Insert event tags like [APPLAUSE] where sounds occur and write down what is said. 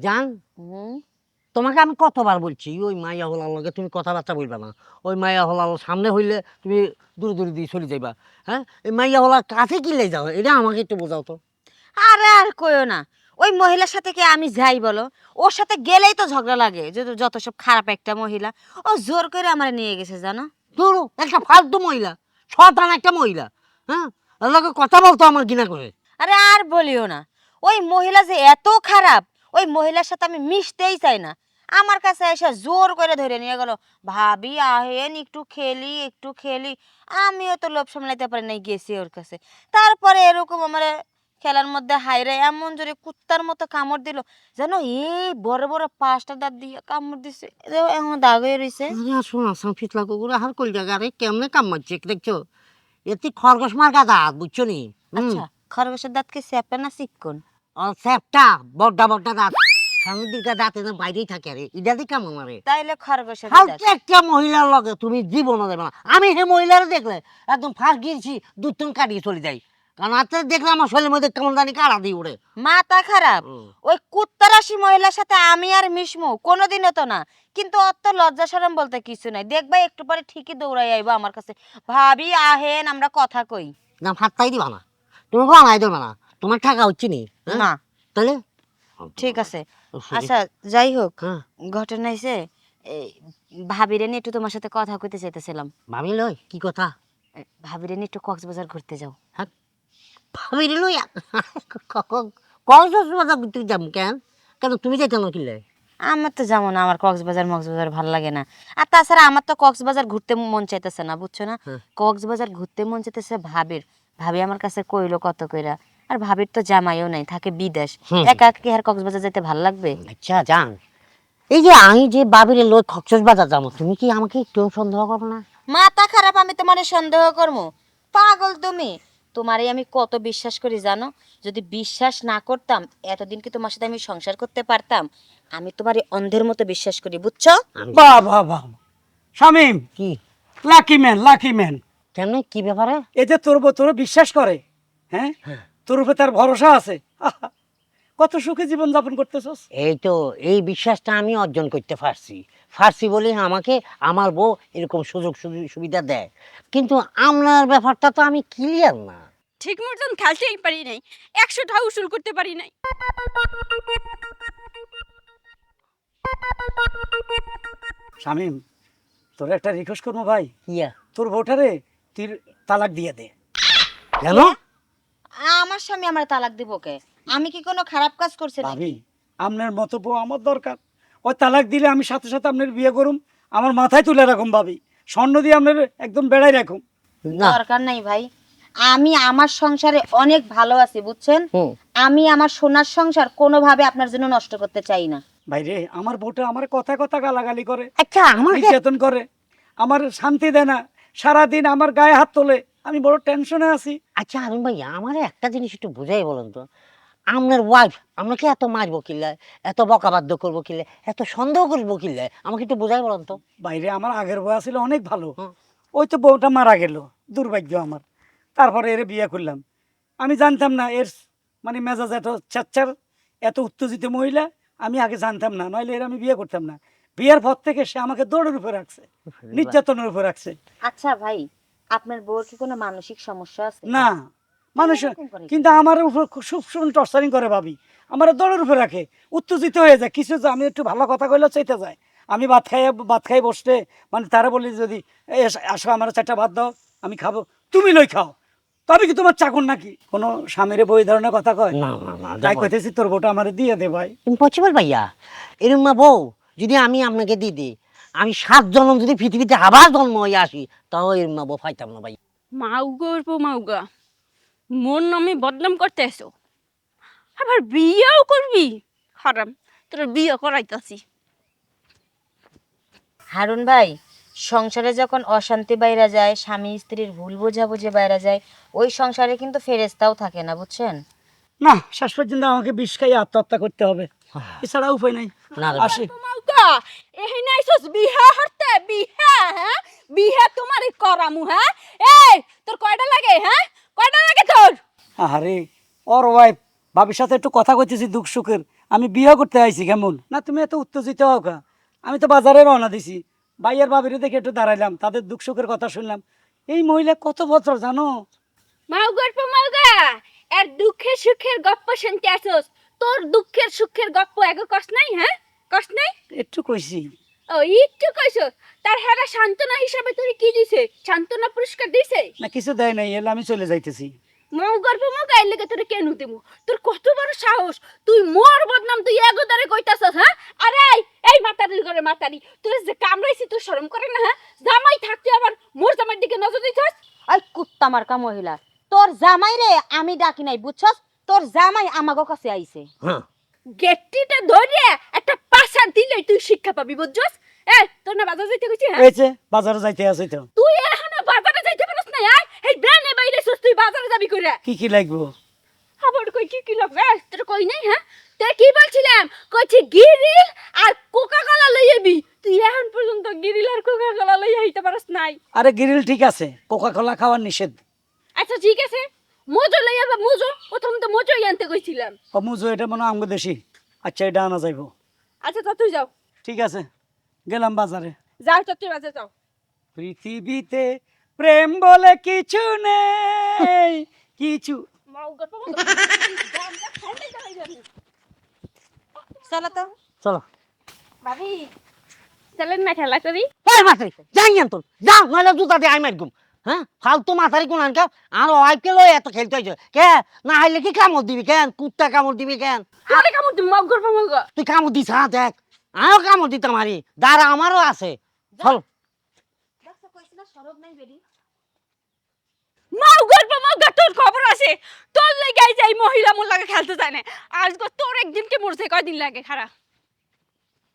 জান? তোমাকে আমি কতবার বলছি ওই মাইয়া হলার লগে তুমি কথাবার্তা বলবা না। ওই মাইয়া হলার সামনে হইলে তুমি দূরে দূরে দিয়ে চলে যাইবা। হ্যাঁ? এই মাইয়া হলার কাছে কি লে যাও এটা আমাকে একটু বোঝাও তো। আরে আর কইও না। ওই মহিলার সাথে কি আমি যাই বলো? ওর সাথে গেলেই তো ঝগড়া লাগে যে যত সব খারাপ একটা মহিলা ও জোর করে আমার নিয়ে গেছে জানো? ধরো একটা ফালতু মহিলা শতান একটা মহিলা হ্যাঁ? লগে কথা বলতো আমার ঘৃণা করে। আরে আর বলিও না। ওই মহিলা যে এত খারাপ ওই মহিলার সাথে আমি মিশতেই চাই না। আমার কাছে এসে জোর করে ধরে নিয়ে গেল ভাবি আহেন একটু খেলি একটু খেলি। আমিও তো লোভ সামলাইতে পারি নাই গেছি ওর কাছে। তারপরে এরকম আমার খেলার মধ্যে হাইরে এমন জোরে কুত্তার মতো কামড় দিল জানো এই বড় বড় পাঁচটা দাঁত দিয়ে কামড় দিছে। এখন দাগ হয়ে রয়েছে আরে শোনা সাম ফিতলা কুকুর হার কল জায়গা রে কেমনে কাম মারছে দেখছ এতে খরগোশ মার্কা দাঁত বুঝছ নি? আচ্ছা খরগোশের দাঁত কি স্যাপে না চিকন ও স্যাপটা বড্ডা বড্ডা দাঁত। সামনের দিকটা দাঁত এনে বাইরেই থাকে আরে এটা দিয়ে কেমন মারে তাইলে খরগোশের ফালতু একটা মহিলার লগে তুমি জীবনও দেবে না। আমি সেই মহিলার দেখলে একদম ফার্স্ট গিয়েছি দুধ কাটিয়ে চলে যাই। কারণ আজকে দেখলে আমার শরীরের মধ্যে কেমন জানি কাড়া দিয়ে উড়ে। মাথা খারাপ। ওই কুত্তারাশি মহিলার সাথে আমি আর মিশমু কোনোদিনও তো না। কিন্তু অত লজ্জা সরম বলতে কিছু নাই। দেখবা একটু পরে ঠিকই দৌড়াই আইবো আমার কাছে। ভাবি আহেন আমরা কথা কই। না ফাত্তাই দিবা না। তুমি বানাই দেবে না। তোমার টাকা হচ্ছে নি হ্যাঁ? না। তাহলে? ঠিক আছে। আচ্ছা যাই হোক হ্যাঁ। ঘটনা হয়েছে ভাবিরে নিয়ে একটু তোমার সাথে কথা কইতে চাইতেছিলাম। ভাবি লই? কি কথা? ভাবিরে নিয়ে একটু কক্সবাজার ঘুরতে যাও। ভাবি লই কক্সবাজার ঘুরতে যাম কেন? কেন তুমি যাইতে না কিলে? আমার তো যেমন আমার কক্সবাজার মক্সবাজার ভালো লাগে না। আর তাছাড়া আমার তো কক্সবাজার ঘুরতে মন চাইতেছে না বুঝছ না? হ্যাঁ। কক্সবাজার ঘুরতে মন চাইতেছে ভাবির। ভাবি আমার কাছে কইলো কত কইরা আর ভাবির তো জামাইও নাই থাকে বিদেশ। একা একা কি আর কক্সবাজার যেতে ভালো লাগবে? আচ্ছা জান এই যে আমি যে বাবিরে লই কক্সবাজার যাব তুমি কি আমাকে একটু সন্দেহ করো না? মাথা খারাপ আমি তোমার সন্দেহ করব পাগল তুমি। তোমারই আমি কত বিশ্বাস করি জানো? যদি বিশ্বাস না করতাম এতদিন কি তোমার সাথে আমি সংসার করতে পারতাম? আমি তোমার অন্ধের মতো বিশ্বাস করি বুঝছ? বাহ বাহ বাহ। শামিম! কি? Lucky man lucky man. কেন? কি ব্যাপারে? এই যে তোর তোর বিশ্বাস করে হ্যাঁ। তোর উপর তার ভরসা আছে। [LAUGHS] কত সুখে জীবন যাপন করতেছস। এই তো এই বিশ্বাসটা আমি অর্জন করতে পারছি। পারছি বলে আমাকে আমার বউ এরকম সুযোগ সুবি- সুবিধা দেয়। কিন্তু আপনার ব্যাপারটা তো আমি ক্লিয়ার না। ঠিক মতন খেলতেই পারি নাই। একশো টাকা উসুল করতে পারি নাই। শামিম তোর একটা রিকোয়েস্ট করব ভাই? ইয়া। তোর ভোটারে তুই তালাক দিয়ে দে। কেন আমার স্বামী আমার তালাক দিব কে আমি কি কোনো খারাপ কাজ করছি নাকি? ভাবি আপনার মতো বউ আমার দরকার। ওই তালাক দিলে আমি সাথে সাথে আপনার বিয়ে করুম আমার মাথায় তুলে রাখুম ভাবি। স্বর্ণ দিয়ে আপনার একদম বেড়াই রাখুম। দরকার নাই ভাই। আমি আমার সংসারে অনেক ভালো আছি বুঝছেন? আমি আমার সোনার সংসার কোনোভাবে আপনার জন্য নষ্ট করতে চাই না। ভাই রে আমার বউটা আমার কথা কথা গালাগালি করে আচ্ছা আমাকে নির্যাতন করে আমার শান্তি দেয় না। সারাদিন আমার গায়ে হাত তোলে আমি বড় টেনশনে আছি। আচ্ছা আরুন ভাই আমার একটা জিনিস একটু বুঝাই বলুন তো। আপনার ওয়াইফ আপনাকে এত মারবো কিল্লায় এত বকাবাদ্য করব কিল্লে এত সন্দেহ করব কিল্লে আমাকে একটু বুঝাই বলেন তো। বাইরে আমার আগের বউ ছিল অনেক ভালো। ওই তো বউটা মারা গেল দুর্ভাগ্য আমার। তারপরে এর বিয়ে করলাম। আমি জানতাম না এর মানে মেজাজ এত চাচ্চার এত উত্তেজিত মহিলা আমি আগে জানতাম না নইলে এর আমি বিয়ে করতাম না। বিয়ের পর থেকে সে আমাকে দৌড়ের উপরে রাখছে নির্যাতনের উপরে রাখছে। আচ্ছা ভাই আপনার বউর কি কোনো মানসিক সমস্যা আছে? না। মানুষ কিন্তু আমার উপর খুব সময় টর্চারিং করে ভাবি। আমার দৌড়ের উপরে রাখে। উত্তেজিত হয়ে যায়। কিছু যে আমি একটু ভালো কথা কইলে চাইতে যায়। আমি ভাত খাই ভাত খাই বসতে মানে তারা বলি যদি "এই এস- আসো আমার চারটা ভাত দাও আমি খাব। তুমি লই খাও। তবে কি তোমার চাকর নাকি? কোনো স্বামীরে বই ধরনের কথা কয়? না না না তাই কইতেছি তোর বউটা আমার দিয়ে দে ভাই। ইম্পসিবল ভাইয়া। এরম বউ যদি আমি আপনাকে দিয়ে দিই আমি সাত জন্ম যদি পৃথিবীতে আবার জন্ম হয়ে আসি তাও বউ ফাইতাম না ভাই। মাউগা পো মাউগা। মোর নামে বদনাম করতে এসো আবার বিয়েও করবি? হারাম তোর বিয়ে করাইতাছি। হারুন ভাই সংসারে যখন অশান্তি বাইরা যায় স্বামী স্ত্রীর ভুল বোঝাবুঝি বাইরা যায় ওই সংসারে কিন্তু ফেরেস্তাও থাকে না বুঝছেন? না শেষ পর্যন্ত আমাকে বিষ খাইয়ে আত্মহত্যা করতে হবে। এছাড়া উপায় নাই। আসি। বিহা হরতে? বিহা হ্যাঁ? বিহা করামু হ্যাঁ? এই তোর কয়টা লাগে হ্যাঁ? কয়টা লাগে তোর? আরে ওর ওয়াইফ ভাবির সাথে একটু কথা কইতেছি দুঃখ সুখের। আমি বিয়ে করতে আইছি কেমন? না তুমি এত উত্তেজিত হও কা? আমি তো বাজারে রওনা দিছি। ভাইয়ের বাবিরে দেখে একটু দাঁড়াইলাম তাদের দুঃখ সুখের কথা শুনলাম। এই মহিলা কত বছর জানো? মাউগার মাউগা এর দুঃখের সুখের গপ্প শুনতে আসোস। তোর দুঃখের সুখের গপ্প এগো কস নাই হ্যাঁ? কষ্ট নাই? একটু কইছি। ও একটু কইছো? তার হেরা হিসাবে তুই কি দিছে? পুরস্কার দিছে? না কিছু দেয় নাই এলে আমি চলে যাইতেছি। মৌ গর্ভ মৌ গাইলে গে তোরে কেন দেবো তোর কত বড় সাহস। তুই মোর বদনাম তুই এগোদারে কইতাছস হ্যাঁ? আরে এই, মাতারির ঘরে মাতারি তুই যে কামড়াইছি তুই শরম করে না হ্যাঁ? জামাই থাকতে আবার মোর জামাইয়ের দিকে নজর দিছস ওই কুত্তা মার্কা মহিলা তোর জামাই রে আমি ডাকি নাই বুঝছস? তোর জামাই আমাগো কাছে আইছে। হ্যাঁ। গেটটিটা ধরে একটা পাশা দিলে তুই শিক্ষা পাবি বুঝছস? এ তোর না বাজার যাইতে কইছি হ্যাঁ? হয়েছে বাজারে যাইতে আছে তো। তুই এখনও বাজারে যাইতে পারছ না আয়? এই ব্রানে বাইরে সস তুই বাজারে যাবি কইরা। কি কি লাগবো? আবার কই কি কি লাগবে? তোর কই নাই হ্যাঁ? তোর কি বলছিলাম? কইছি গিরিল আর কোকা কোলা লই আবি তুই এখন পর্যন্ত গিরিল আর কোকা কোলা লই আইতে পারস নাই। আরে গ্রিল ঠিক আছে কোকা কোলা খাওয়ার নিষেধ। আচ্ছা ঠিক আছে। মোজো লই আবা মোজো। প্রথম তো মোজোই আনতে কইছিলাম। ও মুজো এটা মনে আমগো দেশি। আচ্ছা এটা আনা যাইবো। আচ্ছা তা তুই যাও। ঠিক আছে গেলাম বাজারে। যাও তো তুই বাজে যাও। পৃথিবীতে প্রেম বলে কিছু নেই কিছু চলো তো। চলো। ভাবি চলেন না খেলা করি। ওই মাথারি যাই তো যা নইলে জুতা দিয়ে আই মারগুম হ্যাঁ? ফালতু মাথারি কোন আনকা? আর ওয়াইফকে লই এত খেলতে হয়েছে কে? না হাইলে কি কামড় দিবি কেন? কুত্তা কামড় দিবি কেন? আরে কামড় তুমি মাও গল্প মাও তুই কামড় দিস হ্যাঁ দেখ। আমিও কামড় দিতাম আরি। দাঁড়া আমারও আছে। চল। মাও গল্প মাও গা তোর খবর আছে? তোর লেগে যাই মহিলা মোর লাগে খেলতে যায় না। আজ তোর একদিন কে মরছে কয়দিন লাগে? খারাপ